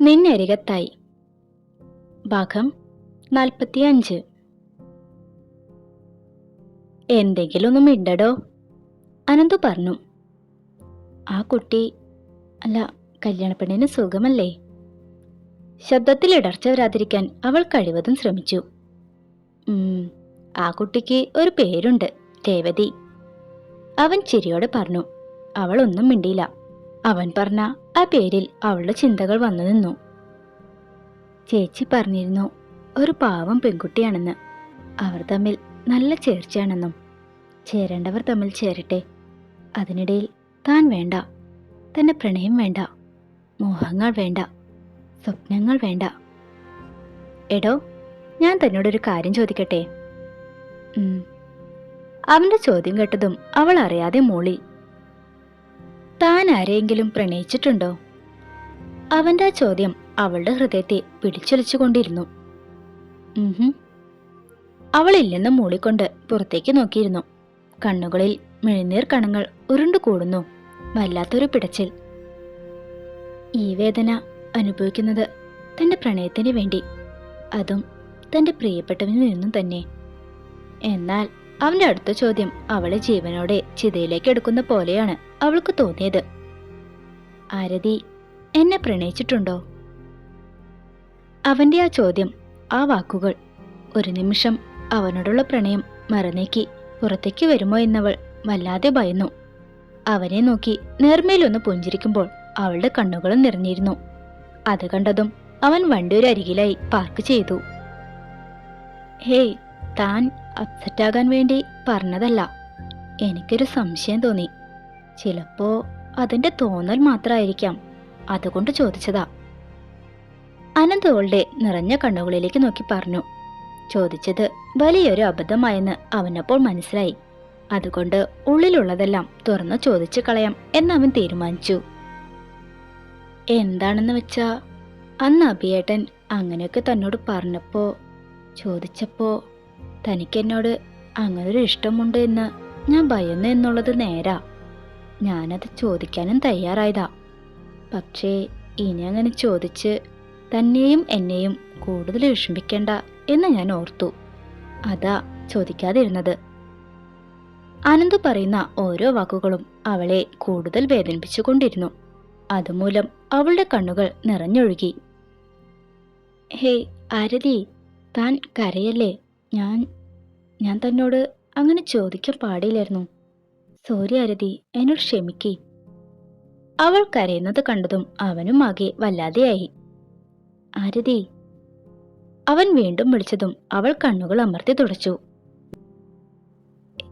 നിന്നരികത്തായി. ഭാഗം നാൽപ്പത്തിയഞ്ച്. എന്തെങ്കിലും ഒന്ന് അനന്തു പറഞ്ഞു. ആ കുട്ടി അല്ല കല്യാണപ്പെണ്ണിന് സുഖമല്ലേ? ശബ്ദത്തിൽ ഇടർച്ച വരാതിരിക്കാൻ അവൾ കഴിവതും ശ്രമിച്ചു. ആ കുട്ടിക്ക് ഒരു പേരുണ്ട് രേവതി. അവൻ ചിരിയോടെ പറഞ്ഞു അവൾ ഒന്നും മിണ്ടിയില്ല. അവൻ പറഞ്ഞ ആ പേരിൽ അവളുടെ ചിന്തകൾ വന്നു നിന്നു. ചേച്ചി പറഞ്ഞിരുന്നു ഒരു പാവം പെൺകുട്ടിയാണെന്ന്. അവർ തമ്മിൽ നല്ല ചേർച്ചയാണെന്നും. ചേരേണ്ടവർ തമ്മിൽ ചേരട്ടെ. അതിനിടയിൽ താൻ വേണ്ട. തന്റെ പ്രണയം വേണ്ട. മോഹങ്ങൾ വേണ്ട. സ്വപ്നങ്ങൾ വേണ്ട. എടോ ഞാൻ തന്നോടൊരു കാര്യം ചോദിക്കട്ടെ. അവന്റെ ചോദ്യം കേട്ടതും അവൾ അറിയാതെ മൂളി ആരെയെങ്കിലും പ്രണയിച്ചിട്ടുണ്ടോ? അവന്റെ ആ ചോദ്യം അവളുടെ ഹൃദയത്തെ പിടിച്ചൊലിച്ചുകൊണ്ടിരുന്നു. അവൾ അവളില്ലെന്ന് മൂളിക്കൊണ്ട് പുറത്തേക്ക് നോക്കിയിരുന്നു. കണ്ണുകളിൽ മിഴിനീർ കണങ്ങൾ ഉരുണ്ടു കൂടുന്നു. വല്ലാത്തൊരു പിടച്ചിൽ. ഈ വേദന അനുഭവിക്കുന്നത് തന്റെ പ്രണയത്തിന് വേണ്ടി. അതും തന്റെ പ്രിയപ്പെട്ടവനിൽ നിന്നും തന്നെ. എന്നാൽ അവന്റെ അടുത്ത ചോദ്യം അവളെ ജീവനോടെ ചിതയിലേക്ക് എടുക്കുന്ന പോലെയാണ് അവൾക്ക് തോന്നിയത്. ആരതി എന്നെ പ്രണയിച്ചിട്ടുണ്ടോ? അവന്റെ ആ ചോദ്യം ആ വാക്കുകൾ ഒരു നിമിഷം അവനോടുള്ള പ്രണയം മറന്നേക്കി പുറത്തേക്ക് വരുമോ എന്നവൾ വല്ലാതെ ഭയന്നു. അവനെ നോക്കി നേർമേലൊന്ന് പുഞ്ചിരിക്കുമ്പോൾ അവളുടെ കണ്ണുകളും നിറഞ്ഞിരുന്നു. അത് കണ്ടതും അവൻ വണ്ടിയൊരു അരികിലായി പാർക്ക് ചെയ്തു. ഹേയ് താൻ അപ്സെറ്റാകാൻ വേണ്ടി പറഞ്ഞതല്ല. എനിക്കൊരു സംശയം തോന്നി. ചിലപ്പോ അതിന്റെ തോന്നൽ മാത്രമായിരിക്കാം അതുകൊണ്ട് ചോദിച്ചതാ. അനന്ത് അവളുടെ നിറഞ്ഞ കണ്ണുകളിലേക്ക് നോക്കി പറഞ്ഞു. ചോദിച്ചത് വലിയൊരു അബദ്ധമായെന്ന് അവനപ്പോൾ മനസ്സിലായി. അതുകൊണ്ട് ഉള്ളിലുള്ളതെല്ലാം തുറന്നു ചോദിച്ചു കളയാം എന്നവൻ തീരുമാനിച്ചു. എന്താണെന്ന് വെച്ചാ അന്ന് അഭിയേട്ടൻ അങ്ങനെയൊക്കെ തന്നോട് പറഞ്ഞപ്പോ ചോദിച്ചപ്പോ തനിക്കെന്നോട് അങ്ങനൊരു ഇഷ്ടമുണ്ട് എന്ന് ഞാൻ ഭയന്നു എന്നുള്ളത് നേരാ. ഞാനത് ചോദിക്കാനും തയ്യാറായതാ. പക്ഷേ ഇനി അങ്ങനെ ചോദിച്ച് തന്നെയും എന്നെയും കൂടുതൽ വിഷമിക്കേണ്ട എന്ന് ഞാൻ ഓർത്തു. അതാ ചോദിക്കാതിരുന്നത്. അനന്ത് പറയുന്ന ഓരോ വാക്കുകളും അവളെ കൂടുതൽ വേദനിപ്പിച്ചുകൊണ്ടിരുന്നു. അതുമൂലം അവളുടെ കണ്ണുകൾ നിറഞ്ഞൊഴുകി. ഹേയ് ആരതി താൻ കരയല്ലേ? ഞാൻ ഞാൻ തന്നോട് അങ്ങനെ ചോദിക്കാൻ പാടില്ലായിരുന്നു. സോറി അരുതി എന്നോട് ക്ഷമിക്കേ. അവൾ കരയുന്നത് കണ്ടതും അവനും ആകെ വല്ലാതെയായി. അരുതി അവൻ വീണ്ടും വിളിച്ചതും അവൾ കണ്ണുകൾ അമർത്തി തുടച്ചു.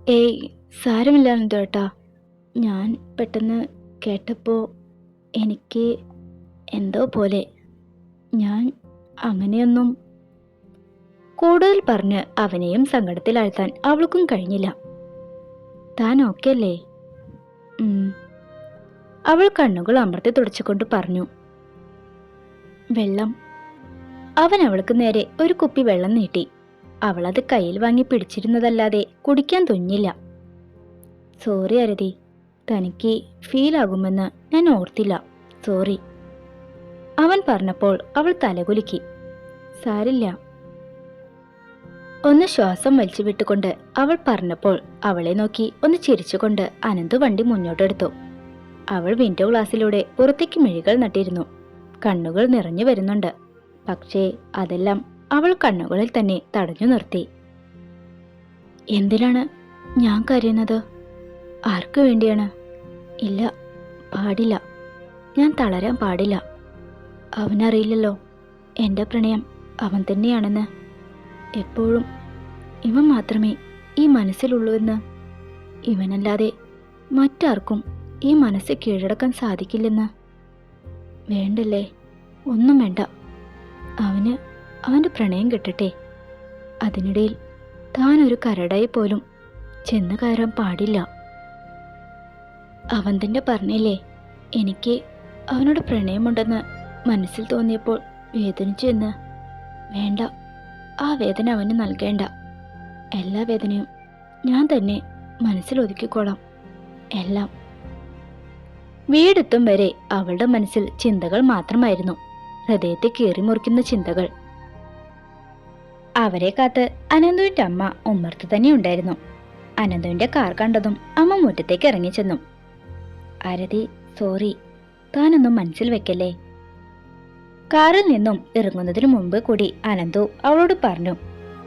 ഏയ് സാരമില്ല ചേട്ടാ ഞാൻ പെട്ടെന്ന് കേട്ടപ്പോ എനിക്ക് എന്തോ പോലെ. ഞാൻ അങ്ങനെയൊന്നും കൂടുതൽ പറഞ്ഞ് അവനെയും സങ്കടത്തിലാഴ്ത്താൻ അവൾക്കും കഴിഞ്ഞില്ല. താൻ ഓക്കെ അല്ലേ. അവൾ കണ്ണുകൾ അമർത്തി തുടച്ചുകൊണ്ട് പറഞ്ഞു. വെള്ളം. അവൻ അവൾക്ക് നേരെ ഒരു കുപ്പി വെള്ളം നീട്ടി. അവൾ അത് കയ്യിൽ വാങ്ങി പിടിച്ചിരുന്നതല്ലാതെ കുടിക്കാൻ തുഞ്ഞില്ല സോറി അരതി. തനിക്ക് ഫീൽ ആകുമെന്ന് ഞാൻ ഓർത്തില്ല. സോറി. അവൻ പറഞ്ഞപ്പോൾ അവൾ തലകുലുക്കി. സാരില്ല. ഒന്ന് ശ്വാസം വലിച്ചു വിട്ടുകൊണ്ട് അവൾ പറഞ്ഞപ്പോൾ അവളെ നോക്കി ഒന്ന് ചിരിച്ചുകൊണ്ട് അനന്ത് വണ്ടി മുന്നോട്ടെടുത്തു. അവൾ വിൻഡോ ഗ്ലാസ്സിലൂടെ പുറത്തേക്ക് മിഴികൾ നട്ടിരുന്നു. കണ്ണുകൾ നിറഞ്ഞു വരുന്നുണ്ട്. പക്ഷേ അതെല്ലാം അവൾ കണ്ണുകളിൽ തന്നെ തടഞ്ഞു നിർത്തി. എന്തിനാണ് ഞാൻ കരയുന്നത്? ആർക്കു വേണ്ടിയാണ്? ഇല്ല പാടില്ല. ഞാൻ തളരാൻ പാടില്ല. അവനറിയില്ലല്ലോ. എന്റെ പ്രണയം അവൻ തന്നെയാണെന്ന്. എപ്പോഴും ഇവൻ മാത്രമേ ഈ മനസ്സിലുള്ളൂവെന്ന് ഇവനല്ലാതെ മറ്റാർക്കും ഈ മനസ്സ് കീഴടക്കാൻ സാധിക്കില്ലെന്ന്. വേണ്ടല്ലേ? ഒന്നും വേണ്ട. അവന് അവന്റെ പ്രണയം കിട്ടട്ടെ. അതിനിടയിൽ താൻ ഒരു കരടായി പോലും ചെന്ന് കയറാൻ പാടില്ല. അവൻ തന്നെ പറഞ്ഞില്ലേ എനിക്ക് അവനോട് പ്രണയമുണ്ടെന്ന് മനസ്സിൽ തോന്നിയപ്പോൾ വേദനിച്ചു എന്ന്. വേണ്ട. ആ വേദന അവന് നൽകേണ്ട. എല്ലാ വേദനയും ഞാൻ തന്നെ മനസ്സിൽ ഒതുക്കിക്കോളാം എല്ലാം. വീടെത്തും വരെ അവളുടെ മനസ്സിൽ ചിന്തകൾ മാത്രമായിരുന്നു. ഹൃദയത്തെ കീറിമുറിക്കുന്ന ചിന്തകൾ. അവരെ കാത്ത് അനന്തുവിന്റെ അമ്മ ഉമ്മർത്ത് തന്നെ ഉണ്ടായിരുന്നു. അനന്തുവിന്റെ കാർ കണ്ടതും അമ്മ മുറ്റത്തേക്ക് ഇറങ്ങിച്ചെന്നു അരതി സോറി താനൊന്നും മനസ്സിൽ വെക്കല്ലേ? കാറിൽ നിന്നും ഇറങ്ങുന്നതിനു മുമ്പ് കൂടി അനന്തു അവളോട് പറഞ്ഞു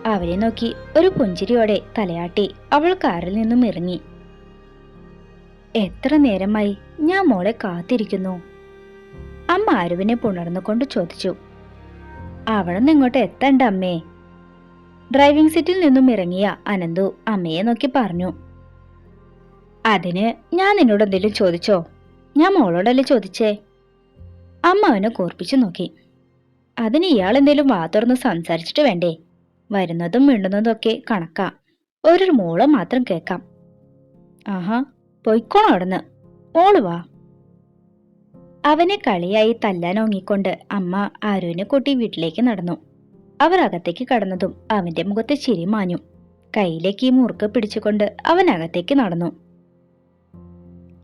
അവരെ നോക്കി ഒരു പുഞ്ചിരിയോടെ തലയാട്ടി അവൾ കാറിൽ നിന്നും ഇറങ്ങി. എത്ര നേരമായി ഞാൻ മോളെ കാത്തിരിക്കുന്നു? അമ്മ അരുവിനെ പുണർന്നുകൊണ്ട് ചോദിച്ചു അവളൊന്നും ഇങ്ങോട്ട് എത്തണ്ട അമ്മേ? ഡ്രൈവിംഗ് സീറ്റിൽ നിന്നും ഇറങ്ങിയ അനന്തു അമ്മയെ നോക്കി പറഞ്ഞു അതിന് ഞാൻ നിന്നോട് എന്തെങ്കിലും ചോദിച്ചോ? ഞാൻ മോളോടല്ലേ ചോദിച്ചേ? അമ്മ അവനെ കോർപ്പിച്ചു നോക്കി. അതിന് ഇയാൾ എന്തേലും വാ തുറന്ന് സംസാരിച്ചിട്ട് വേണ്ടേ? വരുന്നതും മിണ്ടുന്നതും ഒക്കെ കണക്കാ. ഒരു മോൾ മാത്രം കേക്കാം ആഹാ പൊയ്ക്കോണം അവിടുന്ന്. മോൾ വാ. അവനെ കളിയായി തല്ലാനോങ്ങിക്കൊണ്ട് അമ്മ ആരുവിനെ കൂട്ടി വീട്ടിലേക്ക് നടന്നു. അവർ അകത്തേക്ക് കടന്നതും അവന്റെ മുഖത്ത് ചിരി മാഞ്ഞു. കയ്യിലേക്ക് ഈ മുറുക്ക് പിടിച്ചുകൊണ്ട് അവൻ അകത്തേക്ക് നടന്നു.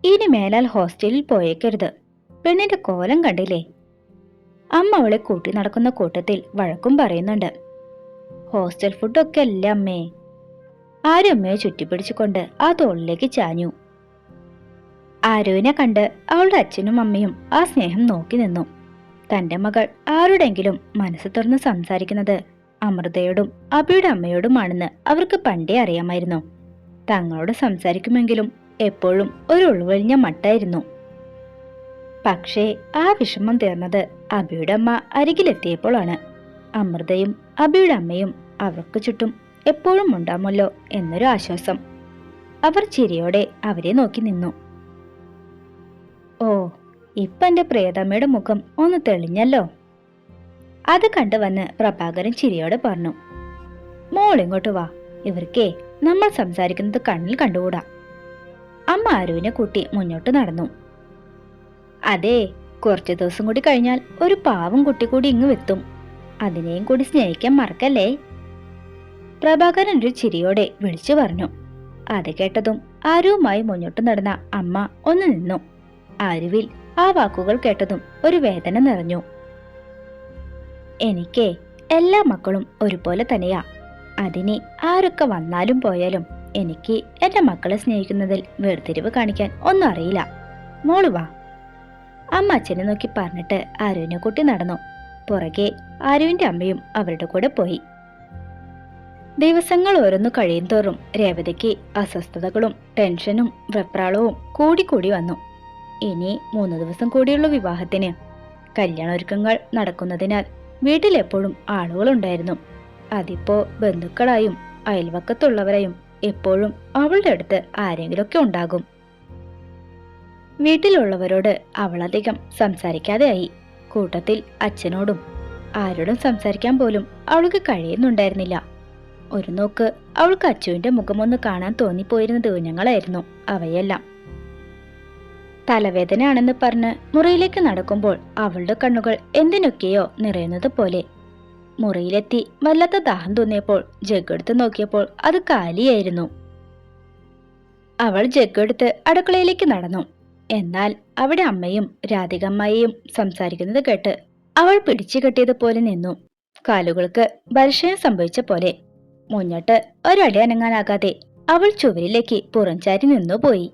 ഇനി മേലാൽ ഹോസ്റ്റലിൽ പോയേക്കരുത്. പെണ്ണിന്റെ കോലം കണ്ടില്ലേ? അമ്മ അവളെ കൂട്ടി നടക്കുന്ന കൂട്ടത്തിൽ വഴക്കും പറയുന്നുണ്ട്. ഹോസ്റ്റൽ ഫുഡൊക്കെ അല്ല അമ്മേ? ആരും അമ്മയെ ചുറ്റിപ്പിടിച്ചുകൊണ്ട് ആ തോളിലേക്ക് ചാഞ്ഞു. ആരോവിനെ കണ്ട് അവളുടെ അച്ഛനും അമ്മയും ആ സ്നേഹം നോക്കി നിന്നു. തന്റെ മകൾ ആരുടെങ്കിലും മനസ്സ് തുറന്ന് സംസാരിക്കുന്നത് അമൃതയോടും അബിയുടെ അമ്മയോടുമാണെന്ന് അവർക്ക് പണ്ടേ അറിയാമായിരുന്നു. തങ്ങളോട് സംസാരിക്കുമെങ്കിലും എപ്പോഴും ഒരു ഉൾവലിഞ്ഞ മട്ടായിരുന്നു. പക്ഷേ ആ വിഷമം തീർന്നത് അബിയുടെ അമ്മ അരികിലെത്തിയപ്പോഴാണ്. അമൃതയും അബിയുടെ അമ്മയും അവർക്ക് ചുറ്റും എപ്പോഴും ഉണ്ടാമല്ലോ എന്നൊരു ആശ്വാസം. അവർ ചിരിയോടെ അവരെ നോക്കി നിന്നു. ഓ ഇപ്പൊ എന്റെ പ്രിയതമ്മയുടെ മുഖം ഒന്ന് തെളിഞ്ഞല്ലോ. അത് കണ്ടു വന്ന് പ്രഭാകരൻ ചിരിയോടെ പറഞ്ഞു. മോൾ ഇങ്ങോട്ട് വാ. ഇവർക്കേ നമ്മൾ സംസാരിക്കുന്നത് കണ്ണിൽ കണ്ടുകൂടാ. അമ്മ ആരുവിനെ കൂട്ടി മുന്നോട്ട് നടന്നു. അതെ കുറച്ചു ദിവസം കൂടി കഴിഞ്ഞാൽ ഒരു പാവം കുട്ടി കൂടി ഇങ്ങ് വെത്തും. അതിനെയും കൂടി സ്നേഹിക്കാൻ മറക്കല്ലേ? പ്രഭാകരൻ ഒരു ചിരിയോടെ വിളിച്ചു പറഞ്ഞു. അത് കേട്ടതും ആരുവുമായി മുന്നോട്ട് നടന്ന അമ്മ ഒന്ന് നിന്നു. ആരുവിൽ ആ വാക്കുകൾ കേട്ടതും ഒരു വേദന നിറഞ്ഞു. എനിക്കേ എല്ലാ മക്കളും ഒരുപോലെ തന്നെയാ. അതിന് ആരൊക്കെ വന്നാലും പോയാലും എനിക്ക് എന്റെ മക്കളെ സ്നേഹിക്കുന്നതിൽ വേർതിരിവ് കാണിക്കാൻ ഒന്നും അറിയില്ല. മോൾ വാ. അമ്മ അച്ഛനെ നോക്കി പറഞ്ഞിട്ട് അരുവിനെ കൂട്ടി നടന്നു. പുറകെ അരുവിന്റെ അമ്മയും അവരുടെ കൂടെ പോയി. ദിവസങ്ങൾ ഓരോന്നു കഴിയും തോറും രേവതിക്ക് അസ്വസ്ഥതകളും ടെൻഷനും വെപ്രാളവും കൂടിക്കൂടി വന്നു. ഇനി മൂന്ന് ദിവസം കൂടിയുള്ള വിവാഹത്തിന്. കല്യാണൊരുക്കങ്ങൾ നടക്കുന്നതിനാൽ വീട്ടിലെപ്പോഴും ആളുകളുണ്ടായിരുന്നു. അതിപ്പോ ബന്ധുക്കളായും അയൽവക്കത്തുള്ളവരായും എപ്പോഴും അവളുടെ അടുത്ത് ആരെങ്കിലുമൊക്കെ ഉണ്ടാകും. വീട്ടിലുള്ളവരോട് അവളധികം സംസാരിക്കാതെയായി. കൂട്ടത്തിൽ അച്ഛനോടും ആരോടും സംസാരിക്കാൻ പോലും അവൾക്ക് കഴിയുന്നുണ്ടായിരുന്നില്ല. ഒരു നോക്ക് അവൾക്ക് അച്ചുവിന്റെ മുഖമൊന്ന് കാണാൻ തോന്നിപ്പോയിരുന്ന ദിവനങ്ങളായിരുന്നു അവയെല്ലാം. തലവേദനയാണെന്ന് പറഞ്ഞ് മുറിയിലേക്ക് നടക്കുമ്പോൾ അവളുടെ കണ്ണുകൾ എന്തിനൊക്കെയോ നിറയുന്നത് പോലെ. മുറിയിലെത്തി വല്ലാത്ത ദാഹം തോന്നിയപ്പോൾ ജഗ്ഗെടുത്ത് നോക്കിയപ്പോൾ അത് കാലിയായിരുന്നു. അവൾ ജഗ്ഗെടുത്ത് അടുക്കളയിലേക്ക് നടന്നു. എന്നാൽ അവിടെ അമ്മയും രാധികമ്മയെയും സംസാരിക്കുന്നത് കേട്ട് അവൾ പിടിച്ചു കെട്ടിയതുപോലെ നിന്നു. കാലുകൾക്ക് പരിശയം സംഭവിച്ച പോലെ മുന്നോട്ട് ഒരടി അനങ്ങാനാകാതെ അവൾ ചുവരിലേക്ക് പുറംചാരി നിന്നുപോയി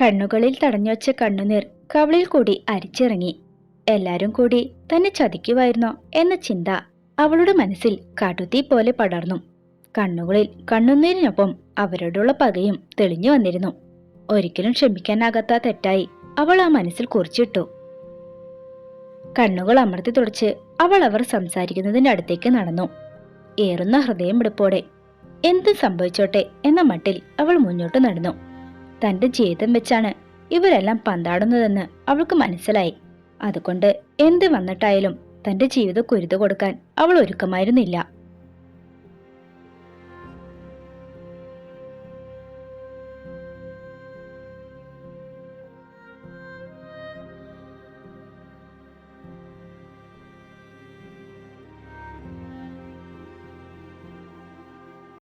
കണ്ണുകളിൽ തടഞ്ഞുവച്ച കണ്ണുനീർ കവളിൽ കൂടി അരിച്ചിറങ്ങി. എല്ലാരും കൂടി തന്നെ ചതിക്കുമായിരുന്നോ എന്ന ചിന്ത അവളുടെ മനസ്സിൽ കാട്ടുതീ പോലെ പടർന്നു. കണ്ണുകളിൽ കണ്ണുനീരിനൊപ്പം അവരോടുള്ള പകയും തെളിഞ്ഞു വന്നിരുന്നു. ഒരിക്കലും ക്ഷമിക്കാനാകാത്ത തെറ്റായി അവൾ ആ മനസ്സിൽ കുറിച്ചിട്ടു. കണ്ണുകൾ അമർത്തി തുടച്ച് അവൾ അവർ സംസാരിക്കുന്നതിന്റെ അടുത്തേക്ക് നടന്നു. ഏറുന്ന ഹൃദയമിടിപ്പോടെ എന്ത് സംഭവിച്ചോട്ടെ? എന്ന മട്ടിൽ അവൾ മുന്നോട്ട് നടന്നു. തന്റെ ജീവിതം വെച്ചാണ് ഇവരെല്ലാം പന്താടുന്നതെന്ന് അവൾക്ക് മനസ്സിലായി. അതുകൊണ്ട് എന്ത് വന്നിട്ടായാലും തന്റെ ജീവിതം കുരുതു കൊടുക്കാൻ അവൾ ഒരുക്കമായിരുന്നില്ല.